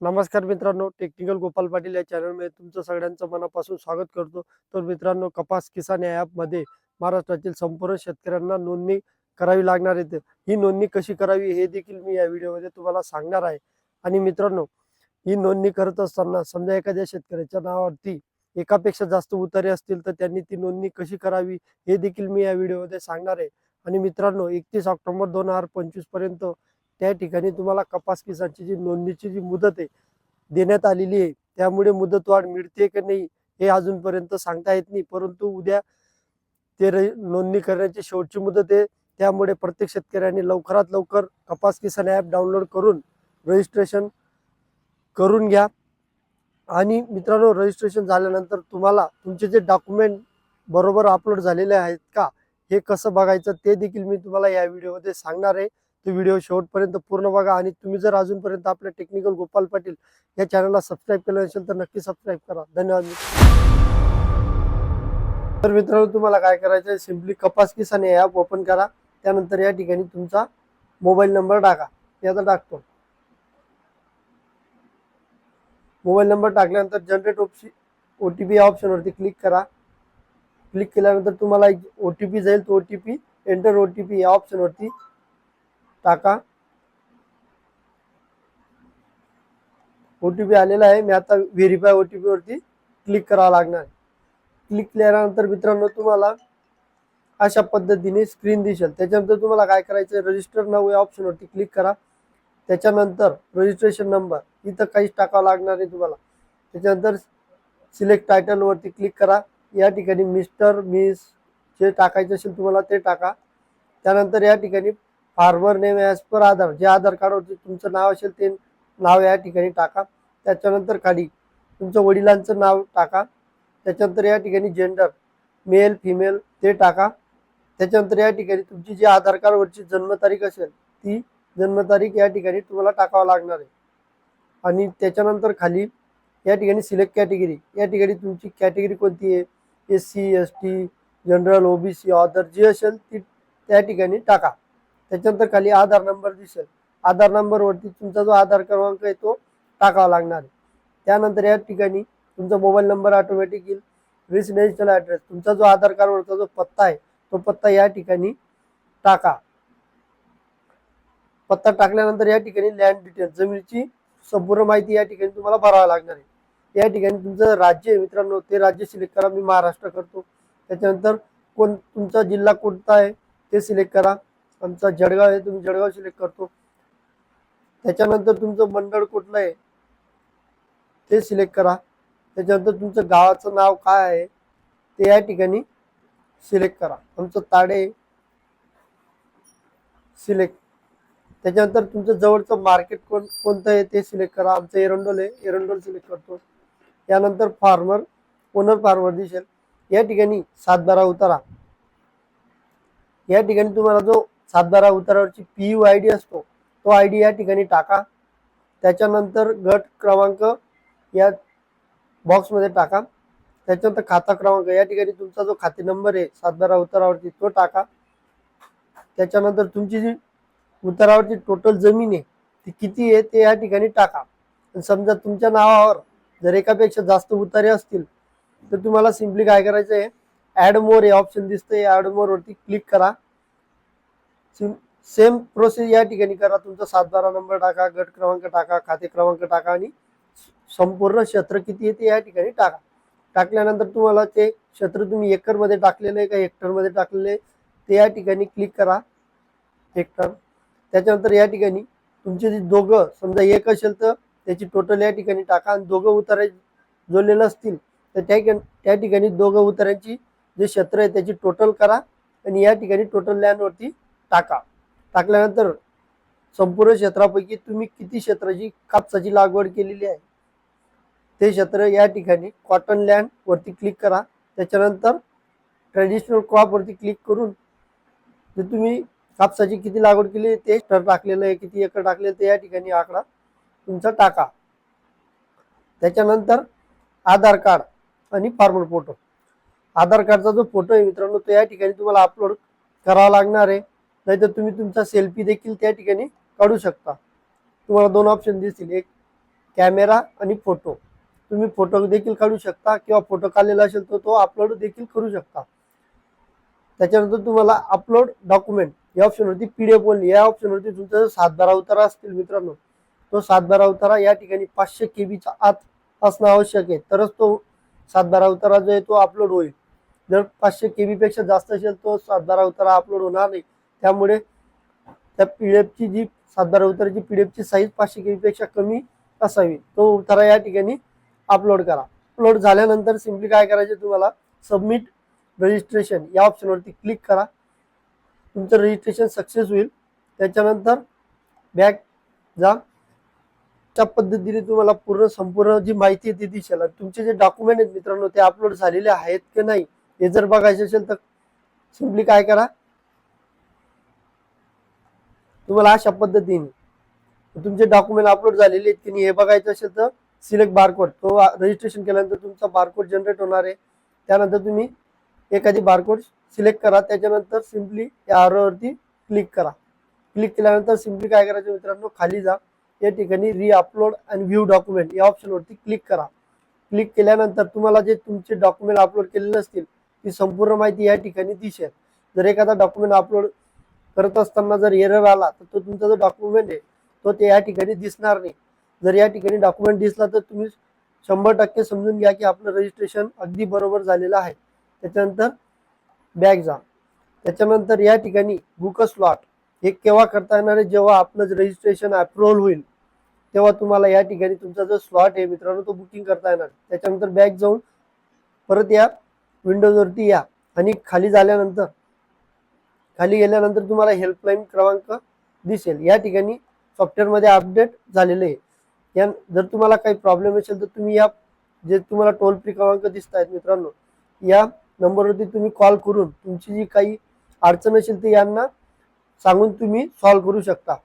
नमस्कार मित्रांनो टेक्निकल गोपाल पाटील या चॅनलमध्ये तुमचं सगळ्यांचं मनापासून स्वागत करतो. तर मित्रांनो कपास किसान या ॲपमध्ये महाराष्ट्रातील संपूर्ण शेतकऱ्यांना नोंदणी करावी लागणार आहे. ही नोंदणी कशी करावी हे देखील मी या व्हिडिओमध्ये तुम्हाला सांगणार आहे. आणि मित्रांनो ही नोंदणी करत असताना समजा एखाद्या शेतकऱ्याच्या नावावरती एकापेक्षा जास्त उतारे असतील तर त्यांनी ती नोंदणी कशी करावी हे देखील मी या व्हिडिओमध्ये सांगणार आहे. आणि मित्रांनो एकतीस ऑक्टोबर दोन हजार पंचवीसपर्यंत त्या ठिकाणी तुम्हाला कपास किसानची जी नोंदणीची जी मुदत आहे देण्यात आलेली आहे त्यामुळे मुदतवाढ मिळते की नाही हे अजूनपर्यंत सांगता येत नाही. परंतु उद्या ते नोंदणी करण्याची शेवटची मुदत आहे. त्यामुळे प्रत्येक शेतकऱ्यांनी लवकरात लवकर कपास किसान ॲप डाउनलोड करून रजिस्ट्रेशन करून घ्या. आणि मित्रांनो रजिस्ट्रेशन झाल्यानंतर तुम्हाला तुमचे जे डॉक्युमेंट बरोबर अपलोड झालेले आहेत का हे कसं बघायचं ते देखील मी तुम्हाला या व्हिडिओमध्ये सांगणार आहे. तो व्हिडिओ शेवटपर्यंत पूर्ण बघा. आणि तुम्ही जर अजूनपर्यंत आपल्या टेक्निकल गोपाल पाटील या चॅनलला सबस्क्राईब केलं नसेल तर नक्की सबस्क्राईब करा. धन्यवाद तर मित्रांनो तुम्हाला काय करायचं आहे? सिम्पली कपास किसान हे ॲप ओपन करा. त्यानंतर या ठिकाणी तुमचा मोबाईल नंबर टाका. मी आता टाकतो. मोबाईल नंबर टाकल्यानंतर generate option O T P या ऑप्शनवरती क्लिक करा. क्लिक केल्यानंतर तुम्हाला एक ओ टी पी जाईल. तो O T P enter O T P या ऑप्शनवरती टाका ओ टी पी आलेला आहे. मी आता व्हेरीफाय ओ टी वरती क्लिक करावं लागणार क्लिक केल्यानंतर मित्रांनो तुम्हाला अशा पद्धतीने स्क्रीन दिसेल. त्याच्यानंतर तुम्हाला काय करायचं रजिस्टर नाव या ऑप्शनवरती क्लिक करा. त्याच्यानंतर रजिस्ट्रेशन नंबर इथं काहीच टाकावं लागणार आहे तुम्हाला. त्याच्यानंतर सिलेक्ट टायटलवरती क्लिक करा. या ठिकाणी मिस्टर मिस जे टाकायचे असेल तुम्हाला ते टाका. त्यानंतर या ठिकाणी farmer name as per Aadhaar. जे आधार कार्डवरती तुमचं नाव असेल ते नाव या ठिकाणी टाका. त्याच्यानंतर खाली तुमचं वडिलांचं नाव टाका. त्याच्यानंतर या ठिकाणी जेंडर मेल फिमेल ते टाका. त्याच्यानंतर या ठिकाणी तुमची जी आधार कार्डवरची जन्मतारीख असेल ती जन्मतारीख या ठिकाणी तुम्हाला टाकावं लागणार आहे. आणि त्याच्यानंतर खाली या ठिकाणी सिलेक्ट कॅटेगरी या ठिकाणी तुमची कॅटेगरी कोणती आहे? S C S T general OBC other जी असेल ती त्या ठिकाणी टाका. त्याच्यानंतर खाली आधार नंबर दिसेल. आधार नंबरवरती तुमचा जो आधार क्रमांक आहे तो टाकावा लागणार आहे. त्यानंतर या ठिकाणी तुमचा मोबाईल नंबर ऑटोमॅटिक येईल. रेसिडेन्शियल ॲड्रेस तुमचा जो आधार कार्डवरचा जो पत्ता आहे तो पत्ता या ठिकाणी टाका. पत्ता टाकल्यानंतर या ठिकाणी लँड डिटेल जमिनीची संपूर्ण माहिती या ठिकाणी तुम्हाला भरावी लागणार आहे. या ठिकाणी तुमचं राज्य आहे मित्रांनो ते राज्य सिलेक्ट करा. मी महाराष्ट्र करतो. त्याच्यानंतर कोण तुमचा जिल्हा कोणता आहे ते सिलेक्ट करा. आमचा जळगाव आहे तुम्ही जळगाव सिलेक्ट करतो. त्याच्यानंतर तुमचं मंडळ कुठलं आहे ते सिलेक्ट करा. त्याच्यानंतर तुमचं गावाचं नाव काय आहे ते या ठिकाणी सिलेक्ट करा. आमचं ताडे सिलेक्ट त्याच्यानंतर तुमचं जवळचं मार्केट कोण कोणतं आहे ते सिलेक्ट करा. आमचं एरंडोल आहे एरंडोल सिलेक्ट करतो. त्यानंतर फार्मर ओनर फार्मर दिसेल. या ठिकाणी सातबारा उतारा. या ठिकाणी तुम्हाला जो सातबारा उतारावरची पी यू आय डी असतो तो आय डी या ठिकाणी टाका. त्याच्यानंतर गट क्रमांक या बॉक्समध्ये टाका. त्याच्यानंतर खाता क्रमांक या ठिकाणी तुमचा जो खाते नंबर आहे सातबारा उतारावरती तो टाका. त्याच्यानंतर तुमची जी उतारावरची टोटल जमीन आहे ती किती आहे ते या ठिकाणी टाका. समजा तुमच्या नावावर जर एकापेक्षा जास्त उतारे असतील तर तुम्हाला सिम्पली काय करायचं आहे ॲड मोर हे ऑप्शन दिसतं ॲड मोरवरती क्लिक करा. सेम प्रोसेस या ठिकाणी करा. तुमचा सातबारा नंबर टाका गट क्रमांक टाका खाते क्रमांक टाका आणि संपूर्ण क्षेत्र किती आहे ते या ठिकाणी टाका. टाकल्यानंतर तुम्हाला ते क्षेत्र तुम्ही एकरमध्ये टाकलेलं आहे का हेक्टरमध्ये टाकलेलं आहे ते या ठिकाणी क्लिक करा. हेक्टर त्याच्यानंतर या ठिकाणी तुमचे जे दोघं समजा एक असेल तर त्याची टोटल या ठिकाणी टाका आणि दोघं उतारे जोडलेलं असतील तर त्या ठिकाणी त्या ठिकाणी दोघं उतारांची जे क्षेत्र आहे त्याची टोटल करा आणि या ठिकाणी टोटल लँडवरती टाका. टाकल्यानंतर संपूर्ण क्षेत्रापैकी तुम्ही किती क्षेत्राची कापसाची लागवड केलेली आहे? ते क्षेत्र या ठिकाणी कॉटन लँड वरती क्लिक करा. त्याच्यानंतर ट्रॅडिशनल क्रॉप वरती क्लिक करून जे तुम्ही कापसाची किती लागवड केली आहे ते स्टर टाकलेलं आहे किती एकर टाकलेलं ते या ठिकाणी आकडा तुमचा टाका. त्याच्यानंतर आधार कार्ड आणि फार्मर फोटो आधार कार्डचा जो फोटो आहे मित्रांनो तो या ठिकाणी तुम्हाला अपलोड करावा लागणार आहे. नाहीतर तुम्ही तुमचा सेल्फी देखील त्या ठिकाणी काढू शकता. तुम्हाला दोन ऑप्शन दिसतील. एक कॅमेरा आणि फोटो तुम्ही फोटो देखील काढू शकता किंवा फोटो काढलेला असेल तर तो अपलोड देखील करू शकता. त्याच्यानंतर तुम्हाला अपलोड डॉक्युमेंट या ऑप्शनवरती पी डी एफ ओनली या ऑप्शनवरती तुमचा जो सातबारा अवतारा असतील मित्रांनो. तो सातबारा अवतारा या ठिकाणी पाचशे के बीच्या आत असणं आवश्यक आहे. तरच तो सातबारा अवतारा जो आहे तो अपलोड होईल. जर पाचशे के बीपेक्षा जास्त असेल तो सातबारा उतारा अपलोड होणार नाही. त्यामुळे त्या पीडीएफची जी सातबारा उताराची पीडीएफची साईज पाचशे केबी पेक्षा कमी असावी. तो उतारा या ठिकाणी अपलोड करा. अपलोड झाल्यानंतर सिम्पली काय करायचे तुम्हाला? सबमिट रजिस्ट्रेशन या ऑप्शनवरती क्लिक करा. तुमचं रजिस्ट्रेशन सक्सेस होईल. त्याच्यानंतर बॅक जा. त्या पद्धतीने तुम्हाला पूर्ण संपूर्ण जी माहिती आहे ती दिसेल. तुमचे जे डॉक्युमेंट आहेत मित्रांनो ते अपलोड झालेले आहेत की नाही हे जर बघायचे असेल तर सिम्पली काय करा? तुम्हाला अशा पद्धतीने तुमचे डॉक्युमेंट अपलोड झालेले आहेत की नाही हे बघायचं असेल तर सिलेक्ट बारकोड तो रजिस्ट्रेशन केल्यानंतर तुमचा बारकोड जनरेट होणार आहे. त्यानंतर तुम्ही एखादी बारकोड सिलेक्ट करा. त्याच्यानंतर सिम्पली या आरोवरती क्लिक करा. क्लिक केल्यानंतर सिम्पली काय करायचं मित्रांनो? खाली जा. या ठिकाणी री अपलोड अँड व्ह्यू डॉक्युमेंट या ऑप्शनवरती क्लिक करा. क्लिक केल्यानंतर तुम्हाला जे तुमचे डॉक्युमेंट अपलोड केलेले असतील ती संपूर्ण माहिती या ठिकाणी दिसेल. जर एखादा डॉक्युमेंट अपलोड करत असताना जर एरर आला तर तो तुमचा जो डॉक्युमेंट आहे तो ते या ठिकाणी दिसणार नाही. जर या ठिकाणी डॉक्युमेंट दिसला तर तुम्ही शंभर टक्के समजून घ्या की आपलं रजिस्ट्रेशन अगदी बरोबर झालेलं आहे. त्याच्यानंतर बॅग जा. त्याच्यानंतर या ठिकाणी बुक स्लॉट हे केव्हा करता येणार आहे? जेव्हा आपलं रजिस्ट्रेशन अप्रुव्हल होईल तेव्हा तुम्हाला या ठिकाणी तुमचा जो स्लॉट आहे मित्रांनो तो बुकिंग करता येणार. त्याच्यानंतर बॅग जाऊन परत या विंडोजवरती या आणि खाली झाल्यानंतर खाली गेल्यानंतर तुम्हाला हेल्पलाईन क्रमांक दिसेल. या ठिकाणी सॉफ्टवेअरमध्ये अपडेट झालेले आहे. या जर तुम्हाला काही प्रॉब्लेम असेल तर तुम्ही या जे तुम्हाला टोल फ्री क्रमांक दिसत आहेत मित्रांनो या नंबरवरती तुम्ही कॉल करून तुमची जी काही अडचण असेल ती यांना सांगून तुम्ही सॉल्व करू शकता.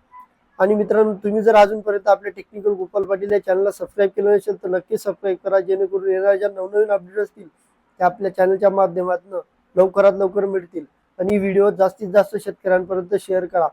आणि मित्रांनो तुम्ही जर अजूनपर्यंत आपल्या टेक्निकल गोपाल पाटील या चॅनलला सबस्क्राईब केलं नसेल तर नक्की सबस्क्राईब करा जेणेकरून येणाऱ्या ज्या नवनवीन अपडेट असतील त्या आपल्या चॅनलच्या माध्यमातून लवकरात लवकर मिळतील. आणि व्हिडिओ जास्तीत जास्त शेतकऱ्यांपर्यंत शेअर करा.